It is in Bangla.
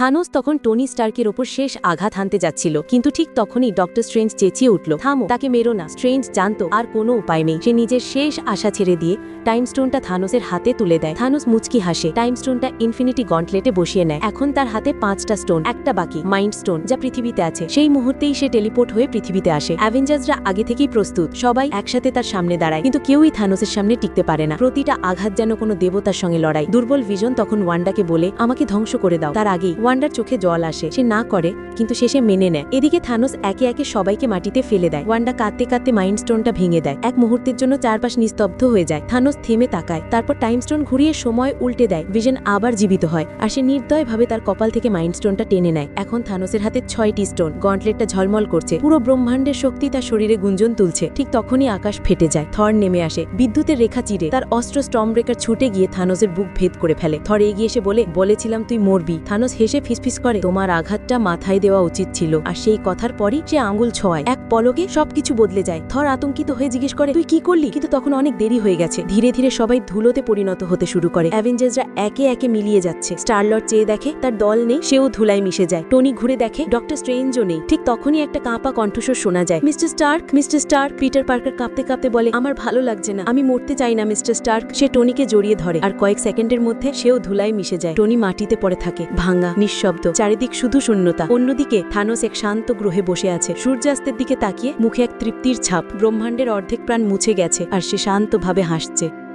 থানোস তখন টনি স্টার্কের ওপর শেষ আঘাত হানতে যাচ্ছিল, কিন্তু ঠিক তখনই ডক্টর স্ট্রেঞ্জ চেঁচিয়ে উঠল, থামো, তাকে মেরো না, স্ট্রেঞ্জ জানতো আর কোনো উপায় নেই। সে নিজের শেষ আশা ছেড়ে দিয়ে টাইম স্টোনটা থানোসের হাতে তুলে দেয়। থানোস মুচকি হাসে, টাইম স্টোনটা ইনফিনিটি গন্টলেটে বসিয়ে নেয়। এখন তার হাতে পাঁচটা স্টোন, একটা বাকি, মাইন্ড স্টোন, যা পৃথিবীতে আছে। সেই মুহূর্তেই সে টেলিপোর্ট হয়ে পৃথিবীতে আসে। অ্যাভেঞ্জার্সরা আগে থেকেই প্রস্তুত, সবাই একসাথে তার সামনে দাঁড়ায়, কিন্তু কেউই থানোসের সামনে টিকতে পারে না। প্রতিটা আঘাত যেন কোনো দেবতার সঙ্গে লড়াই। দুর্বল ভিজন তখন ওয়ান্ডাকে বলে, আমাকে ধ্বংস করে দাও। তার আগেই ওয়ান্ডার চোখে জল আসে। সে না করে, কিন্তু শেষে মেনে নেয়। এদিকে থানোস একে একে সবাইকে মাটিতে ফেলে দেয়। ওয়ান্ডা কাঁদতে কাঁদতে মাইন্ড স্টোনটা ভেঙে দেয়। এক মুহূর্তের জন্য চারপাশ নিস্তব্ধ হয়ে যায়। থানোস থেমে তাকায়। তারপর টাইম স্টোন ঘুরিয়ে সময় উল্টে দেয়। ভিজন আবার জীবিত হয়। আর সে নির্দয়ভাবে তার কপাল থেকে মাইন্ড স্টোনটা টেনে নেয়। এখন থানোসের হাতে ছয়টি স্টোন। গন্টলেটটা ঝলমল করছে। পুরো ব্রহ্মাণ্ডের শক্তি তার শরীরে গুঞ্জন তুলছে। ঠিক তখনই আকাশ ফেটে যায়। থর নেমে আসে। বিদ্যুতের রেখা চিরে। তার অস্ত্র স্টর্ম ব্রেকার ছুটে গিয়ে থানোসের বুক ভেদ করে ফেলে। থর এগিয়ে এসে বলে, বলেছিলাম তুই মরবি। থানোস হেসে ফিসফিস করে। তোমার আঘাতটা মাথায় দেওয়া উচিত ছিল। আর সেই কথার পরই সে আঙুল ছোঁয়ায়। এক পলকে সবকিছু বদলে যায়। থর আতঙ্কিত হয়ে জিজ্ঞেস করে, তুই কি করলি? কিন্তু তখন অনেক দেরি হয়ে গেছে। ধীরে ধীরে সবাই ধুলোতে পরিণত হতে শুরু করে। অ্যাভেঞ্জার্সরা একে একে মিলিয়ে যাচ্ছে। স্টারলট চেয়ে দেখে, তার দল নেই, সেও ধুলায় মিশে যায়। টনি ঘুরে দেখে, ডক্টর স্ট্রেঞ্জও নেই। ঠিক তখনই একটা কাঁপা কণ্ঠস্বর শোনা যায়। Mister Stark mister Stark, Peter Parker কাঁপতে কাঁপতে বলে, আমার ভালো লাগছে না। আমি মরতে চাই না, মিস্টার স্টার্ক। সে টনিকে জড়িয়ে ধরে। আর কয়েক সেকেন্ডের মধ্যে সেও ধুলায় মিশে যায়। টনি মাটিতে পড়ে থাকে। ভাঙা নিঃশব্দ। চারিদিক শুধু শূন্যতা। অন্যদিকে থানোস এক শান্ত গ্রহে বসে আছে। সূর্যাস্তের দিকে তাকিয়ে মুখে এক তৃপ্তির ছাপ। ব্রহ্মাণ্ডের অর্ধেক প্রাণ মুছে গেছে আর সে শান্তভাবে হাসছে।